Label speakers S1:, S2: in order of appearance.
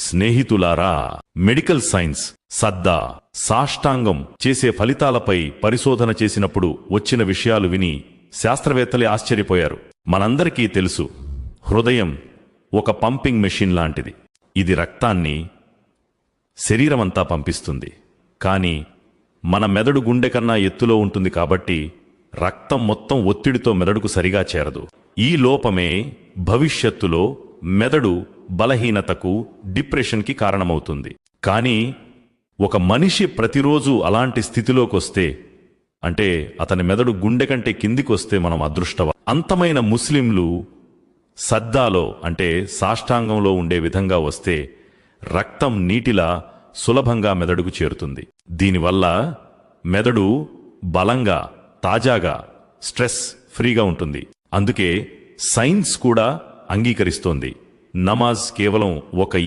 S1: స్నేహితులారా medical science సద్దా సాష్టాంగం చేసే ఫలితాలపై పరిశోధన చేసినప్పుడు వచ్చిన విషయాలు విని శాస్త్రవేత్తలే ఆశ్చర్యపోయారు. మనందరికీ తెలుసు హృదయం ఒక పంపింగ్ మెషిన్ లాంటిది. ఇది రక్తాన్ని శరీరమంతా పంపిస్తుంది. కానీ మన మెదడు గుండె కన్నా ఎత్తులో ఉంటుంది కాబట్టి రక్తం మొత్తం ఒత్తిడితో మెదడుకు సరిగా చేరదు. ఈ లోపమే భవిష్యత్తులో మెదడు బలహీనతకు డిప్రెషన్కి కారణమవుతుంది. కానీ ఒక మనిషి ప్రతిరోజు అలాంటి స్థితిలోకొస్తే అంటే అతని మెదడు గుండె కంటే కిందికొస్తే మనం అదృష్టవ? అంతమైన ముస్లింలు సద్దాలో అంటే సాష్టాంగంలో ఉండే విధంగా వస్తే రక్తం నీటిలా సులభంగా మెదడుకు చేరుతుంది. దీనివల్ల మెదడు బలంగా తాజాగా స్ట్రెస్ ఫ్రీగా ఉంటుంది. అందుకే సైన్స్ కూడా అంగీకరిస్తోంది. నమాజ్ కేవలం ఒక